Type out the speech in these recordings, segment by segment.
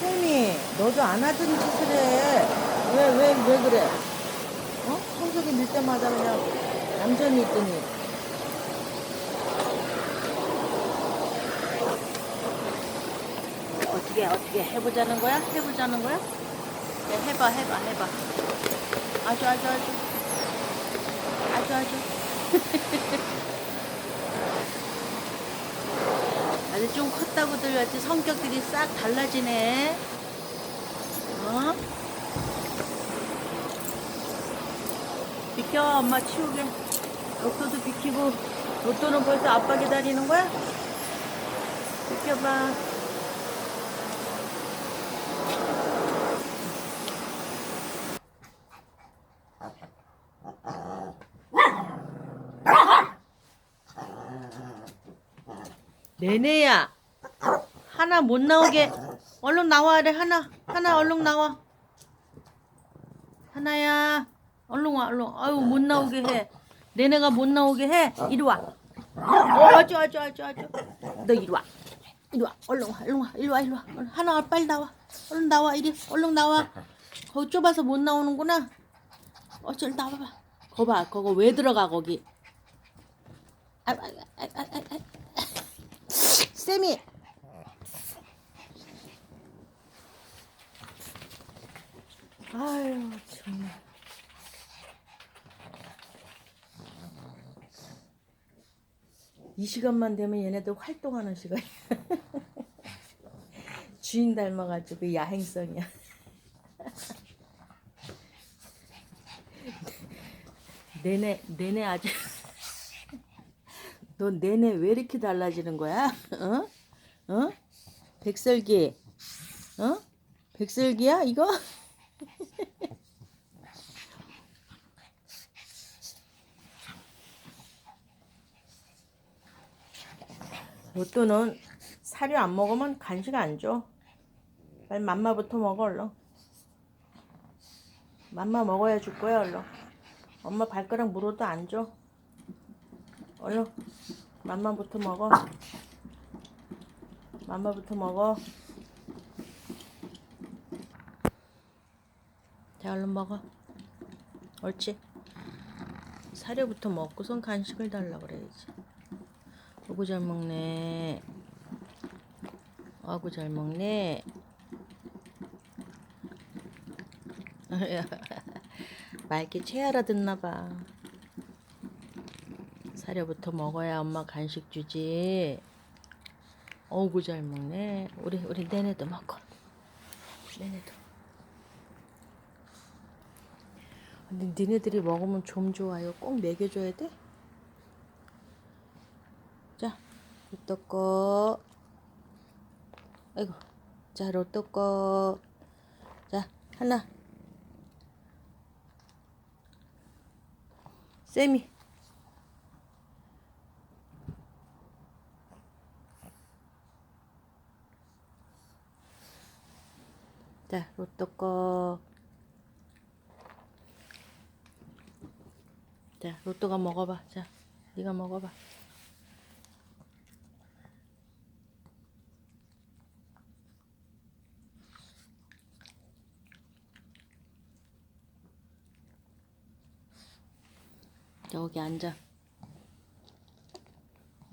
쌤이 너도 안 하던 짓을 해. 왜, 왜, 왜 그래? 어? 청소기 밀 때마다 그냥 얌전히 있더니. 어떻게, 어떻게 해보자는 거야? 해보자는 거야? 네, 해봐, 해봐, 해봐. 아주, 아주, 아주. 아주, 아주. 아주 좀 컸다고들 같이 성격들이 싹 달라지네. 어? 비켜, 엄마 치우게. 로또도 비키고, 로또는 벌써 아빠 기다리는 거야? 비켜봐. 네네야. 하나 못 나오게. 얼른 나와야 돼, 하나. 하나 얼른 나와. 하나야. 얼른 와, 얼른. 아유, 못 나오게 해. 내내가 못 나오게 해. 이리 와. 어, 아주, 아주, 아주, 아주. 너 이리 와. 이리 와. 얼른 와, 얼른 와. 이리 와, 이리 와. 얼른 하나, 빨리 나와. 얼른 나와, 이리. 얼른 나와. 거기 좁아서 못 나오는구나. 어, 저리 나와봐. 거 봐, 그거 왜 들어가, 거기. 아, 아, 아, 아, 쌤이. 아유 정말. 이 시간만 되면 얘네들 활동하는 시간이야. 주인 닮아가지고 야행성이야. 내내 내내 아주 너 내내 왜 이렇게 달라지는 거야? 어? 어? 백설기? 어? 백설기야 이거? 로또는 사료 안 먹으면 간식 안 줘. 빨리 맘마부터 먹어 얼른. 맘마 먹어야 줄 거야 얼른. 엄마 발가락 물어도 안 줘. 얼른 맘마부터 먹어. 맘마부터 먹어. 자, 얼른 먹어. 옳지. 사료부터 먹고선 간식을 달라 그래야지. 아구 잘 먹네. 아구 잘 먹네. 맑게 채알아 듣나 봐. 사료부터 먹어야 엄마 간식 주지. 어구 잘 먹네. 우리 우리 내내도 먹고. 내내도. 근데 니네들이 먹으면 좀 좋아요. 꼭 먹여줘야 돼. 자, 로또 거. 아이고. 자, 로또 거. 자, 하나. 쌤이. 자, 로또 거. 자, 로또가 먹어봐. 자, 네가 먹어봐. 여기 앉아.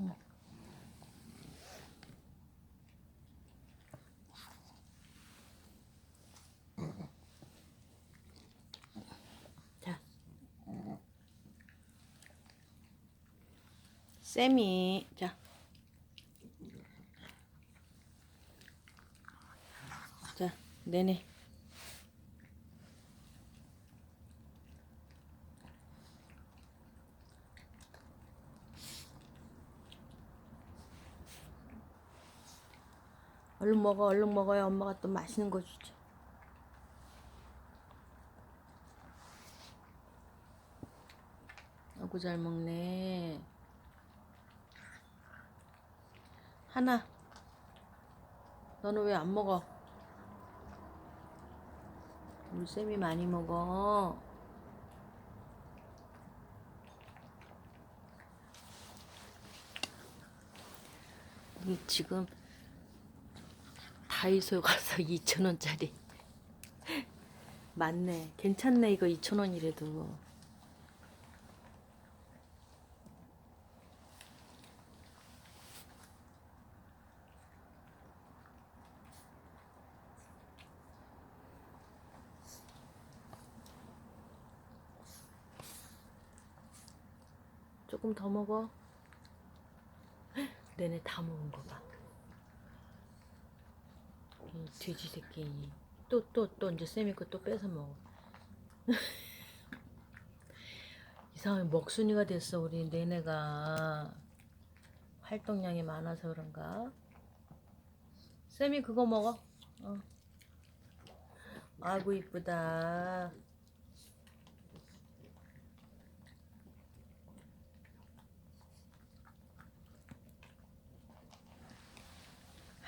응. 자. 쌤이 자. 자, 내내. 얼른 먹어, 얼른 먹어야 엄마가 또 맛있는 거 주지. 아구 잘 먹네. 하나. 너는 왜 안 먹어? 우리 쌤이 많이 먹어. 이 지금 다 다이소 가서 2,000원짜리. 맞네. 괜찮네, 이거 2,000원이래도. 조금 더 먹어. 내내 다 먹은 거 봐. 이 돼지 새끼. 또, 또, 또, 이제 쌤이 거또 뺏어 먹어. 이상하게 먹순이가 됐어, 우리 내내가. 활동량이 많아서 그런가? 쌤이 그거 먹어. 어. 아이고, 이쁘다.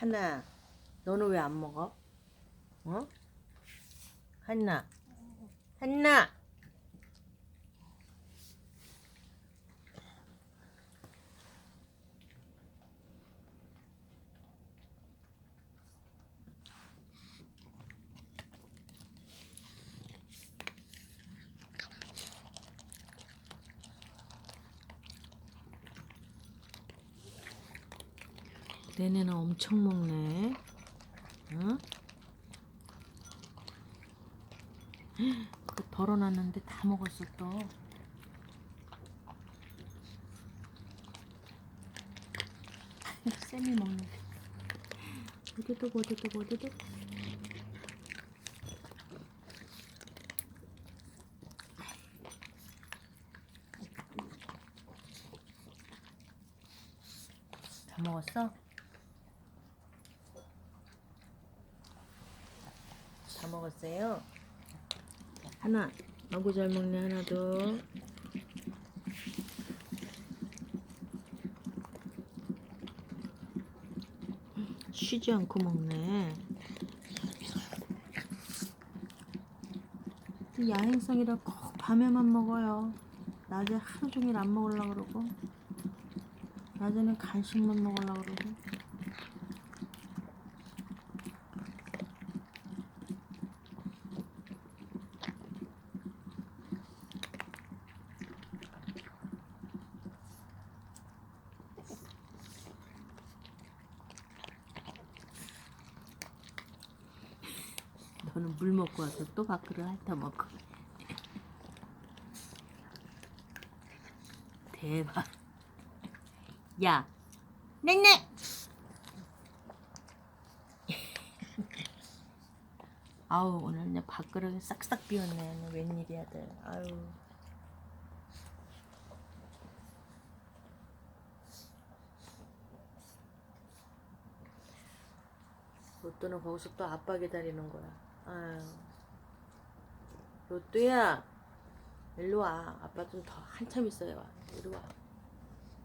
하나, 너는 왜 안 먹어? 어? 한나, 한나. 내내는 엄청 먹네. 응? 그 덜어놨는데 다 먹었어 또. 쌤이 먹는. 어디도 어디도 어디도. 다 먹었어? 다 먹었어요? 하나. 아구 잘 먹네 하나 더. 쉬지 않고 먹네. 이 야행성이라 꼭 밤에만 먹어요. 낮에 하루 종일 안 먹으려고 그러고. 낮에는 간식만 먹으려고 그러고. 너는 물 먹고 와서 또 밥그릇 핥아 먹고. 대박. 야, 네네. 아우 오늘 내 밥그릇이 싹싹 비웠네. 웬일이야, 들. 아유. 로또는 거기서 또 아빠 기다리는 거야. 아유. 로또야, 일로 와. 아빠 좀 더 한참 있어야 와. 이리 와.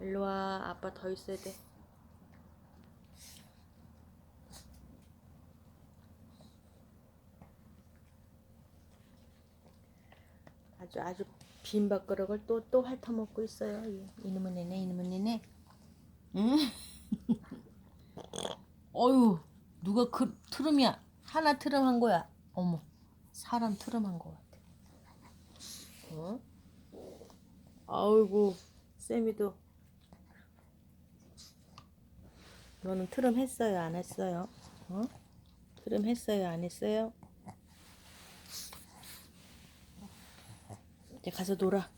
일로 와. 아빠 더 있어야 돼. 아주 아주 빈 밥그릇을 또 또 핥아먹고 있어요. 이- 이놈은 내네, 이놈은 내네. 응? 어유 누가 그 트름이야? 하나 트름 한 거야. 어머, 사람 트름한 거 같아. 어? 아이고, 쌤이도. 너는 트름 했어요? 안 했어요? 어? 트름 했어요? 안 했어요? 이제 가서 놀아.